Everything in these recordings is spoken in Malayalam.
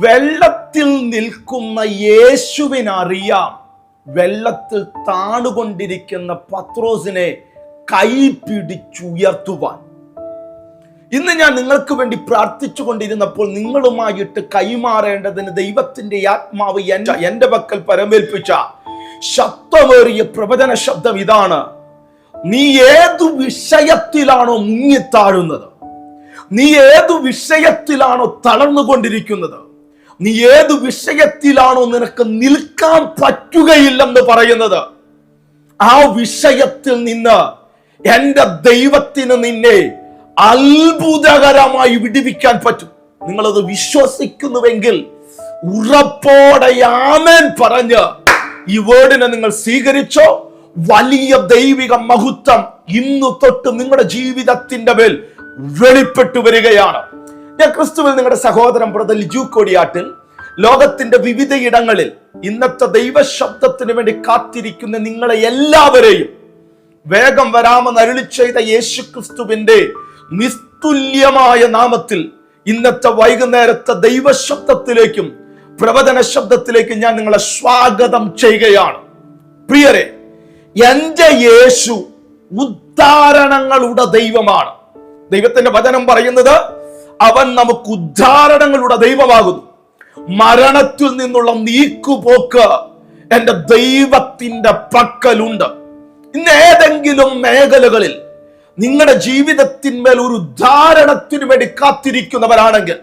വെള്ളത്തിൽ നിൽക്കുന്ന യേശുവിനറിയാം. വെള്ളത്തിൽ താണുകൊണ്ടിരിക്കുന്ന പത്രോസിനെ കൈ പിടിച്ചുയർത്തുവാൻ. ഇന്ന് ഞാൻ നിങ്ങൾക്ക് വേണ്ടി പ്രാർത്ഥിച്ചു കൊണ്ടിരുന്നപ്പോൾ നിങ്ങളുമായിട്ട് കൈമാറേണ്ടതിന് ദൈവത്തിന്റെ ആത്മാവ് എന്റെ എന്റെ പക്കൽ പരമേൽപ്പിച്ച ശബ്ദമേറിയ പ്രവചന ശബ്ദം ഇതാണ്. നീ ഏതു വിഷയത്തിലാണോ മുങ്ങിത്താഴുന്നത്? നീ ഏതു വിഷയത്തിലാണോ തളർന്നുകൊണ്ടിരിക്കുന്നത്? നീ ഏതു വിഷയത്തിലാണോ നിനക്ക് നിൽക്കാൻ പറ്റുകയില്ലെന്ന് പറയുന്നത്? ആ വിഷയത്തിൽ നിന്ന് എന്റെ ദൈവത്തിന് നിന്നെ അത്ഭുതകരമായി വിടിവിക്കാൻ പറ്റും. നിങ്ങളത് വിശ്വസിക്കുന്നുവെങ്കിൽ ഉറപ്പോടെ ആമേൻ പറഞ്ഞ് ഈ വേർഡിനെ നിങ്ങൾ സ്വീകരിച്ചോ? വലിയ ദൈവിക മഹത്വം ഇന്നു തൊട്ട് നിങ്ങളുടെ ജീവിതത്തിന്റെ മേൽ വെളിപ്പെട്ടു വരികയാണ്. ഞാൻ ക്രിസ്തുവിൽ നിങ്ങളുടെ സഹോദരൻ ബ്രദർ ലിജു കോടിയാട്ടിൽ ലോകത്തിന്റെ വിവിധ ഇടങ്ങളിൽ ഇന്നത്തെ ദൈവശബ്ദത്തിന് വേണ്ടി കാത്തിരിക്കുന്ന നിങ്ങളെ എല്ലാവരെയും വേഗം വരാമെന്ന് അരുളി ചെയ്ത യേശു ക്രിസ്തുവിന്റെ നിസ്തുല്യമായ നാമത്തിൽ ഇന്നത്തെ വൈകുന്നേരത്തെ ദൈവശബ്ദത്തിലേക്കും പ്രവചന ശബ്ദത്തിലേക്കും ഞാൻ നിങ്ങളെ സ്വാഗതം ചെയ്യുകയാണ്. പ്രിയരെ എന്റെ യേശു ഉദ്ധാരണങ്ങളുടെ ദൈവമാണ്. ദൈവത്തിന്റെ വചനം പറയുന്നത് അവൻ നമുക്ക് ഉദ്ധാരണങ്ങളുടെ ദൈവമാകുന്നു. മരണത്തിൽ നിന്നുള്ള നീക്കുപോക്ക് എന്റെ ദൈവത്തിന്റെ പക്കലുണ്ട്. ഇന്ന് ഏതെങ്കിലും മേഖലകളിൽ നിങ്ങളുടെ ജീവിതത്തിന്മേൽ ഒരു ഉദ്ധാരണത്തിന് വേണ്ടി കാത്തിരിക്കുന്നവരാണെങ്കിൽ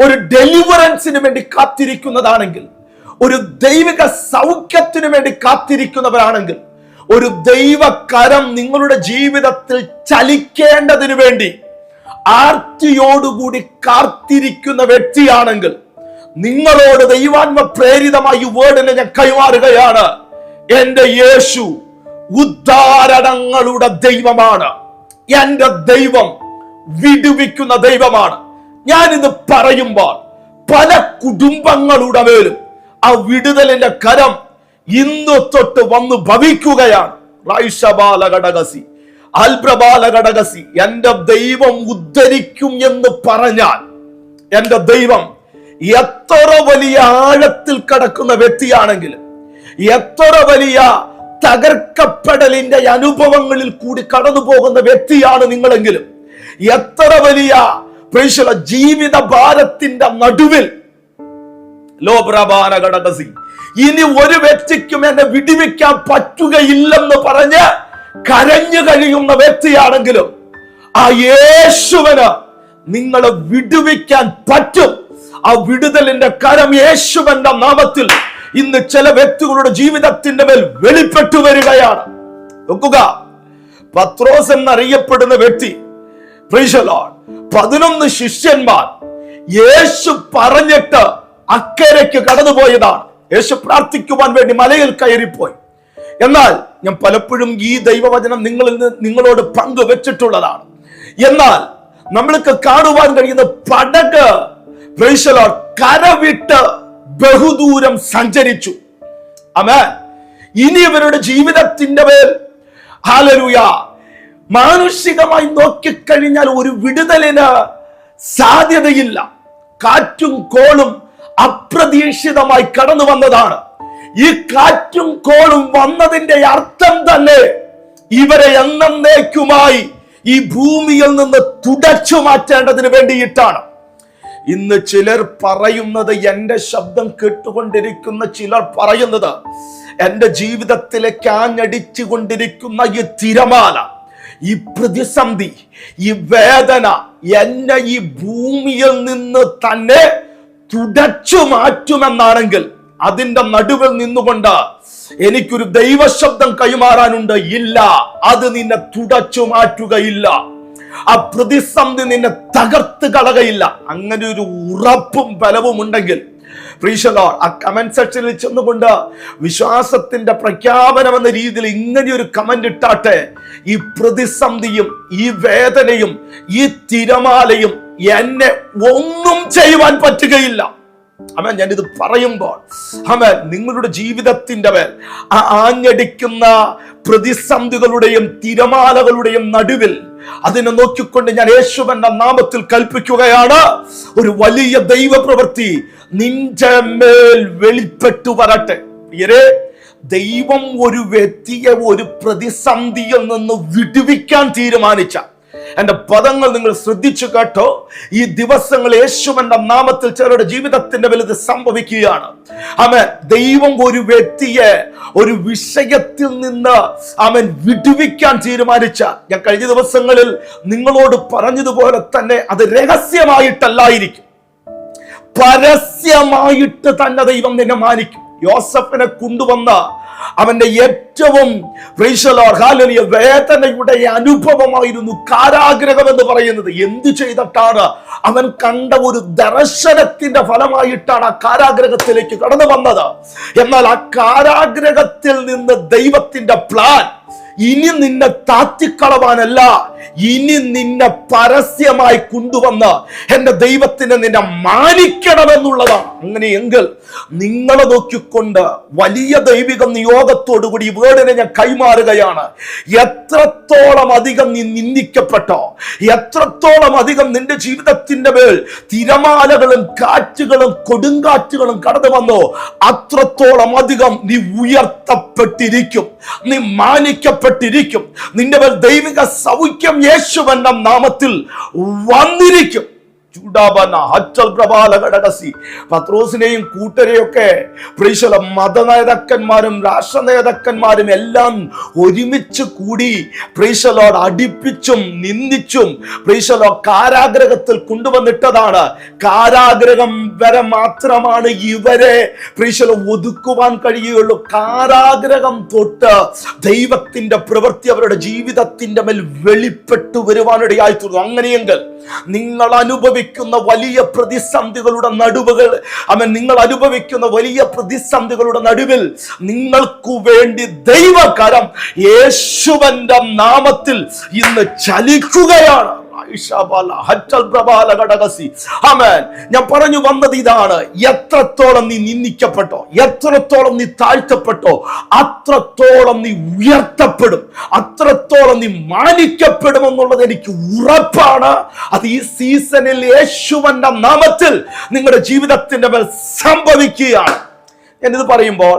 ഒരു ഡെലിവറൻസിന് വേണ്ടി കാത്തിരിക്കുന്നതാണെങ്കിൽ ഒരു ദൈവിക സൗഖ്യത്തിന് വേണ്ടി കാത്തിരിക്കുന്നവരാണെങ്കിൽ ഒരു ദൈവകരം നിങ്ങളുടെ ജീവിതത്തിൽ ചലിക്കേണ്ടതിന് വേണ്ടി ആർത്തിയോടുകൂടി കാത്തിരിക്കുന്ന വ്യക്തിയാണെങ്കിൽ നിങ്ങളോട് ദൈവാത്മ പ്രേരിതമായി വേർഡിനെ ഞാൻ കൈമാറുകയാണ്. എന്റെ യേശു ഉദ്ധാരണങ്ങളുടെ ദൈവമാണ്. എന്റെ ദൈവം വിടുവിക്കുന്ന ദൈവമാണ്. ഞാൻ ഇത് പറയുമ്പോൾ പല കുടുംബങ്ങളുടെ മേലും ആ വിടുതലിന്റെ കരം ഇന്ന് തൊട്ട് വന്ന് ഭവിക്കുകയാണ്. ഘടകസി അൽപ്രബാല ഘടകസി എന്റെ ദൈവം ഉദ്ധരിക്കും എന്ന് പറഞ്ഞാൽ എന്റെ ദൈവം എത്ര വലിയ ആഴത്തിൽ കടക്കുന്ന വ്യക്തിയാണെങ്കിലും എത്ര വലിയ തകർക്കപ്പെടലിന്റെ അനുഭവങ്ങളിൽ കൂടി കടന്നു പോകുന്ന വ്യക്തിയാണ് നിങ്ങളെങ്കിലും എത്ര വലിയ ജീവിത ഭാരത്തിന്റെ നടുവിൽ ലോപ്രഭാന ഘടകസി ഇനി ഒരു വ്യക്തിക്കും എന്നെ വിടിവിക്കാൻ പറ്റുകയില്ലെന്ന് പറഞ്ഞ് കരഞ്ഞു കഴിയുന്ന വ്യക്തിയാണെങ്കിലും ആ യേശുവിന് നിങ്ങളെ വിടുവിക്കാൻ പറ്റും. ആ വിടുതലിന്റെ കരം യേശുവന്റെ നാമത്തിൽ ഇന്ന് ചില വ്യക്തികളുടെ ജീവിതത്തിന്റെ മേൽ വെളിപ്പെട്ടു വരികയാണ്. നോക്കുക. പത്രോസ് എന്നറിയപ്പെടുന്ന വ്യക്തി. പതിനൊന്ന് ശിഷ്യന്മാർ യേശു പറഞ്ഞിട്ട് അക്കരയ്ക്ക് കടന്നുപോയതാണ്. യേശു പ്രാർത്ഥിക്കുവാൻ വേണ്ടി മലയിൽ കയറിപ്പോയി. എന്നാൽ ഞാൻ പലപ്പോഴും ഈ ദൈവവചനം നിങ്ങളിൽ നിന്ന് നിങ്ങളോട് പങ്കുവെച്ചിട്ടുള്ളതാണ്. എന്നാൽ നമ്മൾക്ക് കാണുവാൻ കഴിയുന്ന പടക് കരവിട്ട് ബഹുദൂരം സഞ്ചരിച്ചു. അമേ ഇനി ഇവരുടെ ജീവിതത്തിന്റെ മേൽ ഹാലരുയ മാനുഷികമായി നോക്കിക്കഴിഞ്ഞാൽ ഒരു വിടുതലിന് സാധ്യതയില്ല. കാറ്റും കോളും അപ്രതീക്ഷിതമായി കടന്നു വന്നതാണ്. ഈ കാറ്റും കോളും വന്നതിന്റെ അർത്ഥം തന്നെ ഇവരെ എന്നേക്കുമായി ഈ ഭൂമിയിൽ നിന്ന് തുടച്ചു മാറ്റേണ്ടതിന് വേണ്ടിയിട്ടാണ്. ഇന്ന് ചിലർ പറയുന്നത് എന്റെ ശബ്ദം കേട്ടുകൊണ്ടിരിക്കുന്ന ചിലർ പറയുന്നത് എന്റെ ജീവിതത്തിലെ കാഞ്ഞടിച്ചു കൊണ്ടിരിക്കുന്ന ഈ തിരമാല ഈ പ്രതിസന്ധി ഈ വേദന എന്നെ ഈ ഭൂമിയിൽ നിന്ന് തന്നെ തുടച്ചു മാറ്റുമെന്നാണെങ്കിൽ അതിന്റെ നടുവിൽ നിന്നുകൊണ്ട് എനിക്കൊരു ദൈവശബ്ദം കൈമാറാനുണ്ട്. ഇല്ല അത് നിന്നെ തുടച്ചു മാറ്റുകയില്ല. ആ പ്രതിസന്ധി നിന്നെ തകർത്ത് കളകയില്ല അങ്ങനെ ഒരു ഉറപ്പും ബലവും ഉണ്ടെങ്കിൽ പ്രീശലോ ആ കമന്റ് സെക്ഷനിൽ ചെന്നുകൊണ്ട് വിശ്വാസത്തിന്റെ പ്രഖ്യാപനം എന്ന രീതിയിൽ ഇങ്ങനെ ഒരു കമന്റ് ഇട്ടാട്ടെ ഈ പ്രതിസന്ധിയും ഈ വേദനയും ഈ തിരമാലയും എന്നെ ഒന്നും ചെയ്യുവാൻ പറ്റുകയില്ല. അമ്മ ഞാൻ ഇത് പറയുമ്പോൾ അമ്മ നിങ്ങളുടെ ജീവിതത്തിന്റെ മേൽ ആഞ്ഞടിക്കുന്ന പ്രതിസന്ധികളുടെയും തിരമാലകളുടെയും നടുവിൽ അതിനെ നോക്കിക്കൊണ്ട് ഞാൻ യേശു എന്ന നാമത്തിൽ കൽപ്പിക്കുകയാണ്. ഒരു വലിയ ദൈവപ്രവൃത്തി നിന്റെ മേൽ വെളിപ്പെട്ടു വരട്ടെ. പ്രിയരെ ദൈവം ഒരു വ്യക്തിയെ ഒരു പ്രതിസന്ധിയിൽ നിന്ന് വിടുവിക്കാൻ തീരുമാനിച്ച എന്റെ പദങ്ങൾ നിങ്ങൾ ശ്രദ്ധിച്ചു കേട്ടോ. ഈ ദിവസങ്ങൾ എന്ന നാമത്തിൽ ചിലരുടെ ജീവിതത്തിന്റെ വലുത് സംഭവിക്കുകയാണ്. അവൻ ദൈവം ഒരു വ്യക്തിയെ ഒരു വിഷയത്തിൽ നിന്ന് അവൻ വിടുവിക്കാൻ തീരുമാനിച്ച ഞാൻ കഴിഞ്ഞ ദിവസങ്ങളിൽ നിങ്ങളോട് പറഞ്ഞതുപോലെ തന്നെ അത് രഹസ്യമായിട്ടല്ലായിരിക്കും. പരസ്യമായിട്ട് തന്നെ ദൈവം നിന്നെ മാനിക്കും. യോസഫിനെ കൊണ്ടുവന്ന അവന്റെ ഏറ്റവും വേദനയുടെ അനുഭവമായിരുന്നു കാരാഗ്രഹം എന്ന് പറയുന്നത്. എന്ത് ചെയ്തിട്ടാണ് അവൻ കണ്ട ഒരു ദർശനത്തിന്റെ ഫലമായിട്ടാണ് ആ കാരാഗ്രഹത്തിലേക്ക് കടന്നു വന്നത്? എന്നാൽ ആ കാരാഗ്രഹത്തിൽ നിന്ന് ദൈവത്തിന്റെ പ്ലാൻ ഇനി നിന്നെ താത്തിക്കളവാനല്ല. ഇനി നിന്നെ പരസ്യമായി കൊണ്ടുവന്ന് എന്റെ ദൈവത്തിനെ നിന്നെ മാനിക്കണമെന്നുള്ളതാണ്. അങ്ങനെയെങ്കിൽ നിങ്ങളെ നോക്കിക്കൊണ്ട് വലിയ ദൈവിക നിയോഗത്തോടു കൂടി വേർഡിനെ ഞാൻ കൈമാറുകയാണ്. എത്രത്തോളം അധികം നീ നിന്ദിക്കപ്പെട്ടോ എത്രത്തോളം അധികം നിന്റെ ജീവിതത്തിന്റെ മേൽ തിരമാലകളും കാറ്റുകളും കൊടുങ്കാറ്റുകളും കടന്നു വന്നോ അത്രത്തോളം അധികം നീ ഉയർത്തപ്പെട്ടിരിക്കും. നീ മാനിക്കപ്പെട്ടിരിക്കും നിന്റെ ദൈവിക സൗഖ്യം യേശുവെന്ന നാമത്തിൽ വന്നിരിക്കും. പത്രോസിനെയും കൂട്ടരെയൊക്കെ പ്രീശ്വല മത നേതാക്കന്മാരും രാഷ്ട്ര നേതാക്കന്മാരും എല്ലാം ഒരുമിച്ച് കൂടി പ്രീശ്വലോട് അടിപ്പിച്ചും നിന്ദിച്ചും പ്രീശ്വലോ കാരാഗ്രഹത്തിൽ കൊണ്ടുവന്നിട്ടതാണ്. കാരാഗ്രഹം വരെ മാത്രമാണ് ഇവരെ പ്രീശ്വല ഒതുക്കുവാൻ കഴിയുകയുള്ളൂ. കാരാഗ്രഹം തൊട്ട് ദൈവത്തിന്റെ പ്രവൃത്തി അവരുടെ ജീവിതത്തിന്റെ മേൽ വെളിപ്പെട്ടു വരുവാനിടയായി തീർന്നു അങ്ങനെയെങ്കിൽ നിങ്ങൾ അനുഭവിക്കുന്ന വലിയ പ്രതിസന്ധികളുടെ നടുവുകൾ. അവൻ നിങ്ങൾ അനുഭവിക്കുന്ന വലിയ പ്രതിസന്ധികളുടെ നടുവിൽ നിങ്ങൾക്കു വേണ്ടി ദൈവകരം യേശുവന്റെ നാമത്തിൽ ഇന്ന് ചലിക്കുകയാണ്. ഞാൻ പറഞ്ഞു വന്നത് ഇതാണ്. എത്രത്തോളം നീ നിന്ദിക്കപ്പെട്ടോ എത്രത്തോളം നീ താഴ്ത്തപ്പെട്ടോ അത്രത്തോളം നീ ഉയർത്തപ്പെടും അത്രത്തോളം നീ മാനിക്കപ്പെടും എന്നുള്ളത് എനിക്ക് ഉറപ്പാണ്. അത് ഈ സീസണിൽ യേശുവന്റെ നാമത്തിൽ നിങ്ങളുടെ ജീവിതത്തിന്റെ മേൽ സംഭവിക്കുകയാണ്. ഞാനിത് പറയുമ്പോൾ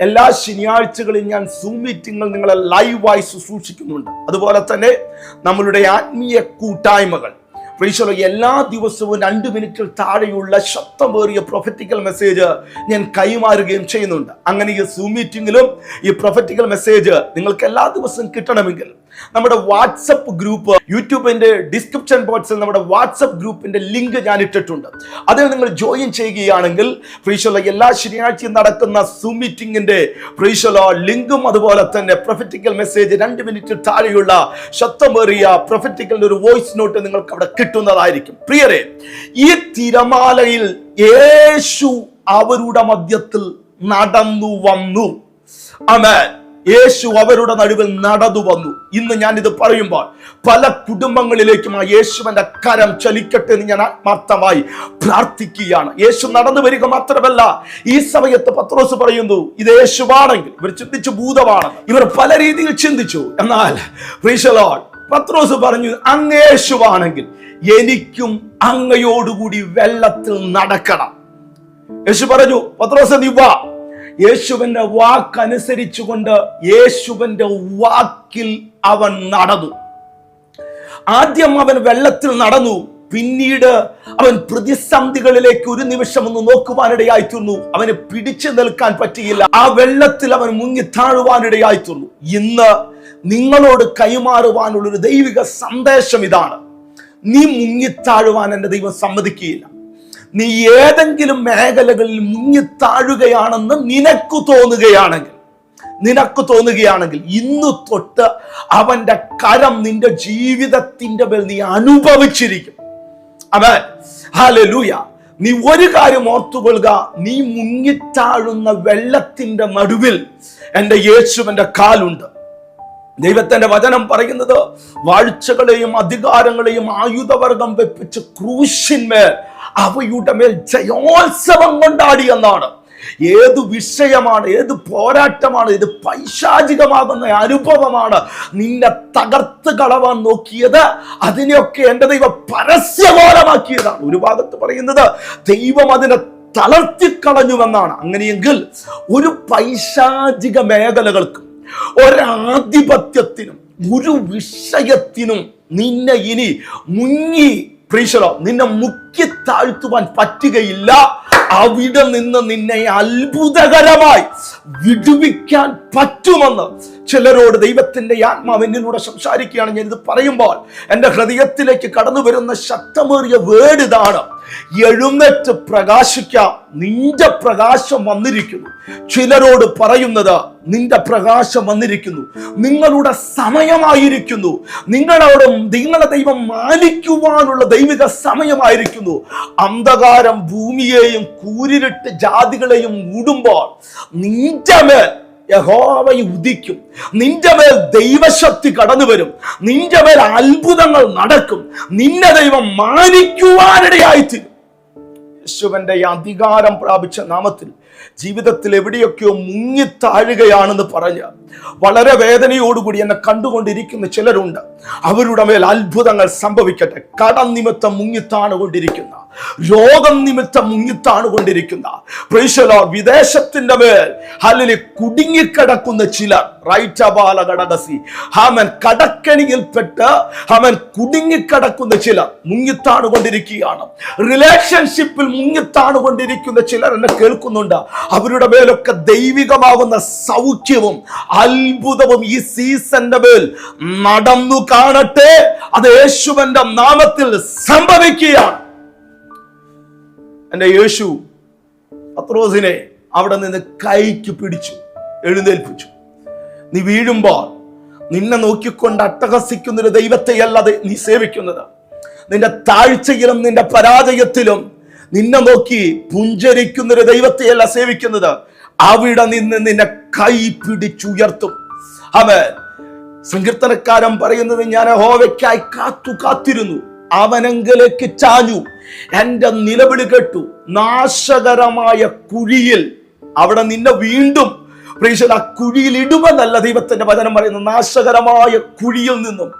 എല്ലാ ശനിയാഴ്ചകളിലും ഞാൻ സൂം മീറ്റിങ്ങൾ നിങ്ങളെ ലൈവായി ശുശ്രൂഷിക്കുന്നുണ്ട്. അതുപോലെ തന്നെ നമ്മളുടെ ആത്മീയ കൂട്ടായ്മകൾ. പ്രീശോളോ എല്ലാ ദിവസവും രണ്ട് മിനിറ്റിൽ താഴെയുള്ള ശബ്ദമേറിയ പ്രൊഫറ്റിക്കൽ മെസ്സേജ് ഞാൻ കൈമാറുകയും ചെയ്യുന്നുണ്ട്. അങ്ങനെ ഈ സൂം മീറ്റിങ്ങിലും ഈ പ്രൊഫറ്റിക്കൽ മെസ്സേജ് നിങ്ങൾക്ക് എല്ലാ ദിവസവും കിട്ടണമെങ്കിൽ നമ്മുടെ വാട്സപ്പ് ഗ്രൂപ്പ് യൂട്യൂബിന്റെ ഡിസ്ക്രിപ്ഷൻ ബോക്സിൽ നമ്മുടെ വാട്സപ്പ് ഗ്രൂപ്പിന്റെ ലിങ്ക് ഞാൻ ഇട്ടിട്ടുണ്ട്. അതിൽ നിങ്ങൾ ജോയിൻ ചെയ്യുകയാണെങ്കിൽ ഫ്രീഷോല എല്ലാ ശനിയാഴ്ചയും നടക്കുന്ന സൂം മീറ്റിംഗിന്റെ ഫ്രീഷോല ലിങ്കും അതുപോലെ തന്നെ പ്രൊഫറ്റിക്കൽ മെസ്സേജ് രണ്ട് മിനിറ്റ് താഴെയുള്ള ശബ്ദമേറിയ പ്രൊഫറ്റിക്കലിന്റെ ഒരു വോയിസ് നോട്ട് നിങ്ങൾക്ക് അവിടെ കിട്ടുന്നതായിരിക്കും. പ്രിയരെ ഈ തിരമാലയിൽ യേശു അവരുടെ മധ്യത്തിൽ നടന്നു വന്നു. അമേൻ യേശു അവരുടെ നടുവിൽ നടന്നു വന്നു. ഇന്ന് ഞാൻ ഇത് പറയുമ്പോൾ പല കുടുംബങ്ങളിലേക്കും ആ യേശുവിന്റെ കരം ചലിക്കട്ടെ എന്ന് ഞാൻ ആത്മാർത്ഥമായി പ്രാർത്ഥിക്കുകയാണ്. യേശു നടന്നു വരിക മാത്രമല്ല ഈ സമയത്ത് പത്രോസ് പറയുന്നു ഇത് യേശുവാണെങ്കിൽ ഇവർ ചിന്തിച്ചു ഭൂതമാണ് ഇവർ പല രീതിയിൽ ചിന്തിച്ചു. എന്നാൽ പത്രോസ് പറഞ്ഞു അങ്ങേശുവാണെങ്കിൽ എനിക്കും അങ്ങയോടുകൂടി വെള്ളത്തിൽ നടക്കണം. യേശു പറഞ്ഞു പത്രോസ് നീ വാ. യേശുവിന്റെ വാക്കനുസരിച്ചുകൊണ്ട് യേശുവിന്റെ വാക്കിൽ അവൻ നടന്നു. ആദ്യം അവൻ വെള്ളത്തിൽ നടന്നു പിന്നീട് അവൻ പ്രതിസന്ധികളിലേക്ക് ഒരു നിമിഷം ഒന്ന് നോക്കുവാനിടയായി തീർന്നു അവന് പിടിച്ചു നിൽക്കാൻ പറ്റിയില്ല. ആ വെള്ളത്തിൽ അവൻ മുങ്ങി താഴുവാനിടയായി തീർന്നു ഇന്ന് നിങ്ങളോട് കൈമാറുവാനുള്ളൊരു ദൈവിക സന്ദേശം ഇതാണ്. നീ മുങ്ങിത്താഴുവാൻ എന്റെ ദൈവം സമ്മതിക്കുകയില്ല. നീ ഏതെങ്കിലും മേഖലകളിൽ മുങ്ങിത്താഴുകയാണെന്ന് നിനക്ക് തോന്നുകയാണെങ്കിൽ നിനക്ക് തോന്നുകയാണെങ്കിൽ ഇന്ന് തൊട്ട് അവന്റെ കരം നിന്റെ ജീവിതത്തിന്റെ മേൽ നീ അനുഭവിച്ചിരിക്കും. അവൻ ഹലലൂയ നീ ഒരു കാര്യം ഓർത്തുകൊള്ളുക. നീ മുങ്ങിത്താഴുന്ന വെള്ളത്തിന്റെ നടുവിൽ എന്റെ യേശുവിന്റെ കാലുണ്ട്. ദൈവത്തിന്റെ വചനം പറയുന്നത് വാഴ്ചകളെയും അധികാരങ്ങളെയും ആയുധവർഗം വെപ്പിച്ച് ക്രൂശിന്മേൽ അവയുടെ മേൽ ജയോത്സവം കൊണ്ടാടി എന്നാണ്. ഏത് വിഷയമാണ് ഏത് പോരാട്ടമാണ് ഇത് പൈശാചികമാകുന്ന അനുഭവമാണ് നിന്നെ തകർത്ത് കളവാൻ നോക്കിയത്. അതിനെയൊക്കെ എന്റെ ദൈവം പരസ്യബോധമാക്കിയതാണ്. ഒരു ഭാഗത്ത് പറയുന്നത് ദൈവം അതിനെ തളർത്തിക്കളഞ്ഞുവെന്നാണ്. അങ്ങനെയെങ്കിൽ ഒരു പൈശാചിക മേഖലകൾക്കും ഒരാധിപത്യത്തിനും ഒരു വിഷയത്തിനും നിന്നെ ഇനി മുങ്ങി പ്രീശലോ നിന്നെ മുക്കി താഴ്ത്തുവാൻ പറ്റുകയില്ല. അവിടെ നിന്ന് നിന്നെ അത്ഭുതകരമായി വിടുവിക്കാൻ പറ്റുമെന്ന് ചിലരോട് ദൈവത്തിന്റെ ആത്മാവ് എന്നിലൂടെ സംസാരിക്കുകയാണ് ഞാൻ ഇത് പറയുമ്പോൾ എന്റെ ഹൃദയത്തിലേക്ക് കടന്നു വരുന്ന ശക്തമേറിയ വേർഡ് ഇതാണ്. എഴുന്നേറ്റ് പ്രകാശിക്കാം. നിന്റെ പ്രകാശം വന്നിരിക്കുന്നു. ചിലരോട് പറയുന്നത് നിന്റെ പ്രകാശം വന്നിരിക്കുന്നു. നിങ്ങളുടെ സമയമായിരിക്കുന്നു. നിങ്ങളോട് നിങ്ങളെ ദൈവം മാനിക്കുവാനുള്ള ദൈവിക സമയമായിരിക്കുന്നു. അന്ധകാരം ഭൂമിയെയും കൂരിരുട്ട് ജാതികളെയും മൂടുമ്പോൾ നിന്റെ മേൽ യഹോവ ഉദിക്കും. നിന്റെ മേൽ ദൈവശക്തി കടന്നു വരും നിന്റെ മേൽ അത്ഭുതങ്ങൾ നടക്കും. നിന്നെ ദൈവം മാനിക്കുവാനിടയായിത്തീരും. യേശുവിന്റെ അധികാരം പ്രാപിച്ച നാമത്തിൽ ജീവിതത്തിൽ എവിടെയൊക്കെയോ മുങ്ങിത്താഴുകയാണെന്ന് പറഞ്ഞ് വളരെ വേദനയോടുകൂടി എന്നെ കണ്ടുകൊണ്ടിരിക്കുന്ന ചിലരുണ്ട്. അവരുടെ മേൽ അത്ഭുതങ്ങൾ സംഭവിക്കട്ടെ. കടം നിമിത്തം മുങ്ങിത്താണുകൊണ്ടിരിക്കുന്ന രോഗം നിമിത്തം മുങ്ങിത്താണുകൊണ്ടിരിക്കുന്ന പ്രൈശലോ വിദേശത്തിന്റെ മേൽ അല്ലെങ്കിൽ കുടുങ്ങിക്കിടക്കുന്ന ചിലർ. റൈറ്റബാല കടകസി. ഹാമൻ കടക്കണിയിൽപ്പെട്ട് അവൻ കുടുങ്ങിക്കിടക്കുന്ന ചിലർ മുങ്ങിത്താണുകൊണ്ടിരിക്കുകയാണ്. റിലേഷൻഷിപ്പിൽ മുങ്ങിത്താണുകൊണ്ടിരിക്കുന്ന ചിലർ എന്നെ കേൾക്കുന്നുണ്ട്. അവരുടെ മേലൊക്കെ ദൈവികമാകുന്ന സൗഖ്യവും അത്ഭുതവും ഈ സീസന്റെ മേൽ നടന്നു കാണട്ടെ. അത് യേശുവന്റെ നാമത്തിൽ സംഭവിക്കുകയാണ്. എന്റെ യേശു പത്രോസിനെ അവിടെ നിന്ന് കൈക്ക് പിടിച്ചു എഴുന്നേൽപ്പിച്ചു. നീ വീഴുമ്പോൾ നിന്നെ നോക്കിക്കൊണ്ട് അട്ടഹസിക്കുന്നൊരു ദൈവത്തെയല്ലാതെ നീ സേവിക്കുന്നത്. നിന്റെ താഴ്ചയിലും നിന്റെ പരാജയത്തിലും നിന്നെ നോക്കി പുഞ്ചരിക്കുന്ന ഒരു ദൈവത്തെയല്ല സേവിക്കുന്നത്. അവിടെ നിന്ന് നിന്നെ കൈ പിടിച്ചുയർത്തും. അവൻ സങ്കീർത്തനക്കാരൻ പറയുന്നത് ഞാൻ ഹോവയ്ക്കായി കാത്തു കാത്തിരുന്നു. അവനെങ്കിലേക്ക് ചാഞ്ഞു. എന്റെ നിലവിളി കേട്ടു. നാശകരമായ കുഴിയിൽ അവിടെ നിന്നെ വീണ്ടും പ്രീശൽ ആ കുഴിയിൽ ഇടുമെന്നല്ല ദൈവത്തിന്റെ വചനം പറയുന്നു നാശകരമായ കുഴിയിൽ നിന്നും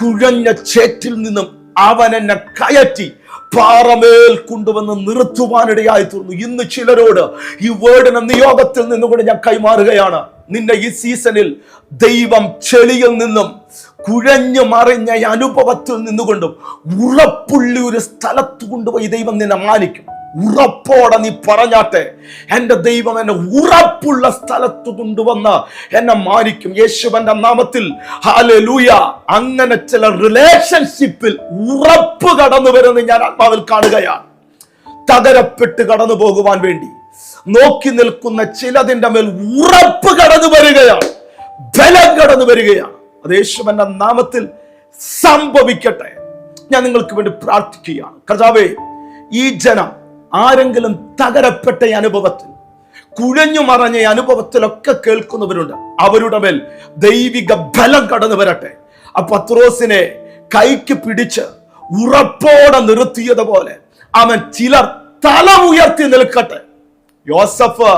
കുഴഞ്ഞ ചേറ്റിൽ നിന്നും അവൻ എന്നെ കയറ്റി. പാറമേൽ കൊണ്ടുവന്ന് നിർത്തുവാനിടയായി തീർന്നു. ഇന്ന് ചിലരോട് ഈ വേർഡിന് നിയോഗത്തിൽ നിന്നുകൊണ്ട് ഞാൻ കൈമാറുകയാണ്. നിന്നെ ഈ സീസണിൽ ദൈവം ചെളിയിൽ നിന്നും കുഴഞ്ഞു മറിഞ്ഞ അനുഭവത്തിൽ നിന്നുകൊണ്ടും ഉറപ്പുള്ളി ഒരു സ്ഥലത്ത് കൊണ്ടുപോയി ദൈവം നിന്നെ മാനിക്കും. ഉറപ്പോടെ നീ പറഞ്ഞാട്ടെ. എന്റെ ദൈവം എന്നെ ഉറപ്പുള്ള സ്ഥലത്ത് കൊണ്ടുവന്ന് എന്നെ മാനിക്കും. യേശുവന്റെ നാമത്തിൽ ഹാലൂയ അങ്ങനെ ചില റിലേഷൻഷിപ്പിൽ ഉറപ്പ് കടന്നു വരുന്ന ഞാൻ ആത്മാവിൽ കാണുകയാണ്. തകരപ്പെട്ട് കടന്നു പോകുവാൻ വേണ്ടി. നോക്കി നിൽക്കുന്ന ചിലതിന്റെ മേൽ ഉറപ്പ് കടന്നു വരികയാണ്. ബലം കടന്നു വരികയാണ്. അത് യേശുവന്റെ നാമത്തിൽ സംഭവിക്കട്ടെ. ഞാൻ നിങ്ങൾക്ക് വേണ്ടി പ്രാർത്ഥിക്കുകയാണ്. കർത്താവേ ഈ ജനം ആരെങ്കിലും തകരപ്പെട്ട അനുഭവത്തിൽ കുഴഞ്ഞു മറഞ്ഞ അനുഭവത്തിലൊക്കെ കേൾക്കുന്നവരുണ്ട്. അവരുടെ മേൽ ദൈവിക ബലം കടന്നു വരട്ടെ. ആ പത്രോസിനെ കൈക്ക് പിടിച്ച് ഉറപ്പോടെ നിർത്തിയതുപോലെ അവൻ ചിലർ തല ഉയർത്തി നിൽക്കട്ടെ. യോസഫ്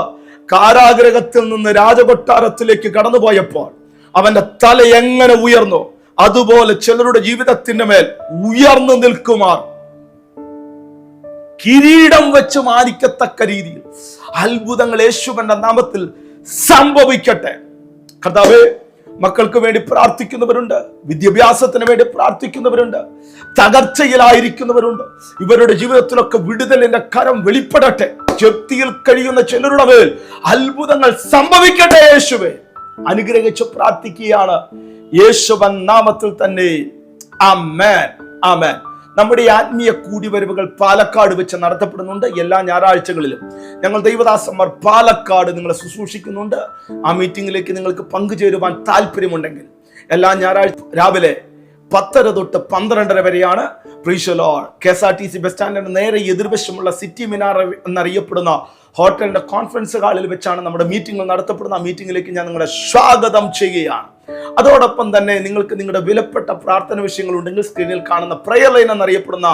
കാരാഗ്രഹത്തിൽ നിന്ന് രാജകൊട്ടാരത്തിലേക്ക് കടന്നുപോയപ്പോൾ അവന്റെ തല എങ്ങനെ ഉയർന്നു അതുപോലെ ചിലരുടെ ജീവിതത്തിന്റെ മേൽ ഉയർന്നു നിൽക്കുമാർ. കിരീടം വെച്ച് മാനിക്കത്തക്ക രീതിയിൽ അത്ഭുതങ്ങൾ യേശുവിന്റെ നാമത്തിൽ സംഭവിക്കട്ടെ. കർത്താവേ മക്കൾക്ക് വേണ്ടി പ്രാർത്ഥിക്കുന്നവരുണ്ട് വിദ്യാഭ്യാസത്തിന് വേണ്ടി പ്രാർത്ഥിക്കുന്നവരുണ്ട് തകർച്ചയിലായിരിക്കുന്നവരുണ്ട്. ഇവരുടെ ജീവിതത്തിലൊക്കെ വിടുതലിന്റെ കരം വെളിപ്പെടട്ടെ. ചെത്തിയിൽ കഴിയുന്ന ചിലരുടെ മേൽ അത്ഭുതങ്ങൾ സംഭവിക്കട്ടെ യേശുവെ. അനുഗ്രഹിച്ച് പ്രാർത്ഥിക്കുകയാണ്. യേശുവൻ നാമത്തിൽ തന്നെ. ആമേൻ. ആമേൻ. നമ്മുടെ ആത്മീയ കൂടിവരവുകൾ പാലക്കാട് വെച്ച് നടത്തപ്പെടുന്നുണ്ട് എല്ലാ ഞായറാഴ്ചകളിലും. ഞങ്ങൾ ദൈവദാസന്മാർ പാലക്കാട് നിങ്ങളെ ശുശ്രൂഷിക്കുന്നുണ്ട്. ആ മീറ്റിംഗിലേക്ക് നിങ്ങൾക്ക് പങ്കുചേരുവാൻ താല്പര്യമുണ്ടെങ്കിൽ എല്ലാ ഞായറാഴ്ച രാവിലെ പത്തര തൊട്ട് പന്ത്രണ്ടര വരെയാണ്. പ്രീഷലോൾ K S R T C bus സ്റ്റാൻഡിന് നേരെ എതിർവശമുള്ള സിറ്റി മിനാർ എന്നറിയപ്പെടുന്ന ഹോട്ടലിന്റെ കോൺഫറൻസ് ഹാളിൽ വെച്ചാണ് നമ്മുടെ മീറ്റിംഗ് നടത്തപ്പെടുന്ന ആ മീറ്റിംഗിലേക്ക് ഞാൻ നിങ്ങളെ സ്വാഗതം ചെയ്യുകയാണ്. അതോടൊപ്പം തന്നെ നിങ്ങൾക്ക് നിങ്ങളുടെ വിലപ്പെട്ട പ്രാർത്ഥന വിഷയങ്ങൾ ഉണ്ടെങ്കിൽ സ്ക്രീനിൽ കാണുന്ന പ്രയർ ലൈൻ എന്നറിയപ്പെടുന്ന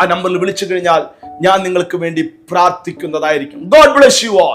ആ നമ്പറിൽ വിളിച്ചു കഴിഞ്ഞാൽ ഞാൻ നിങ്ങൾക്ക് വേണ്ടി പ്രാർത്ഥിക്കുന്നതായിരിക്കും. God bless you all